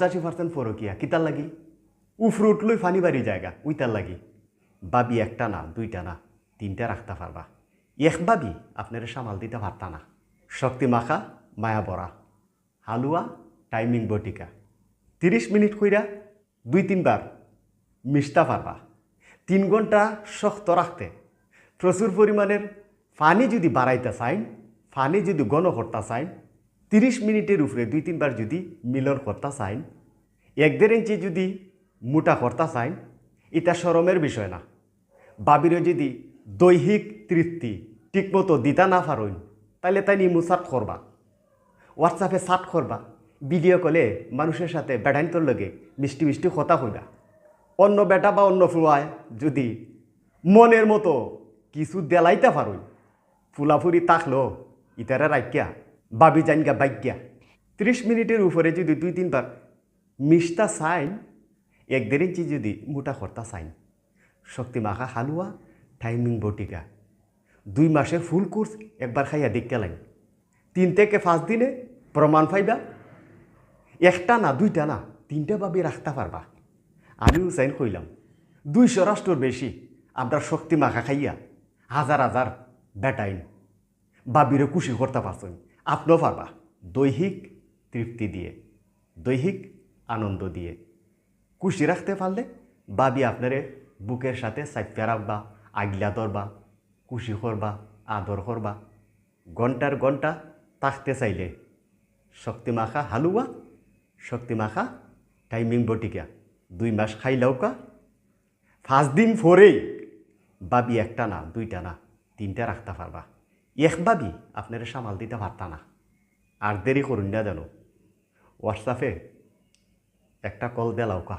পঁচাশি পার্সেন্ট ফরকিয়া কিতার লাগি? উফরে উঠলই ফানি বাড়ি জায়গা। উইতার লাগি। বাবি একটা না, দুইটা না, তিনটা রাখতে পারবা। এক বাবি, আপনার সামাল দিতে পারতা না। শক্তি মাখা, মায়া বড়া হালুয়া, টাইমিং বটিকা। তিরিশ মিনিট কইরা দুই তিনবার মিশতা পারবা। তিন ঘণ্টা শক্ত রাখতে। প্রচুর পরিমাণের পানি যদি বাড়াইতে চাইন পানি যদি ঘন করতে চাইন তিরিশ মিনিটের উপরে দুই তিনবার যদি মিলন করতে চাইন, এক দেড় ইঞ্চি যদি মোটা করতে চাইন, এটা সরমের বিষয় না। বাবিরে যদি দৈহিক তৃপ্তি ঠিকমতো দিতা না পারইন তাহলে তাই নিমু সাট করবা। হোয়াটসঅ্যাপে সাট করবা, ভিডিও কলে মানুষের সাথে বেড়াইন্তর লগে মিষ্টি মিষ্টি কথা কইবা। অন্য বেটা বা অন্য ফুয়ায় যদি মনের মতো কিছু দেলাইতে পারই ফুলাফুরি তাকলো, ইতারা রাখিয়া বাবি জানগা বাইজ্ঞা ত্রিশ মিনিটের উপরে যদি দুই তিনবার মিষ্টা চাইন, এক দেড় ইঞ্চি যদি মোটা করতা চাইন, শক্তি মাখা হালুয়া টাইমিং বটিকা দুই মাসের ফুল কোর্স একবার খাইয়া দেখতে লাইন তিন থেকে পাঁচ দিনে প্রমাণ পাইবা, একটা না দুইটা না তিনটা ভাবে রাখতে পারবা। আমিও চাইন কইলাম, দুইশো রাষ্ট্রর বেশি আমরা শক্তি মাখা খাইয়া হাজার হাজার বেটাইন বাবিরে খুশি করতে পারছেন আপনিও পারবা দৈহিক তৃপ্তি দিয়ে, দৈহিক আনন্দ দিয়ে। খুশি রাখতে পারলে বাবি আপনারে বুকের সাথে চাইপা রাখবা, আগলা ধরবা খুশি করবা, আদর করবা। ঘণ্টার ঘণ্টা থাকতে চাইলে শক্তি মাখা হালুয়া শক্তি মাখা টাইমিং বটিকা, দুই মাস খাই কা। পাঁচ দিন পরেই বাবি একটা না, দুইটা না, তিনটা রাখতে পারবা। এক আপনার আপনারা সামাল দিতে পারতা না। আর দেরি করুন না জানো হোয়াটসঅ্যাপে একটা কল দেলাও কা।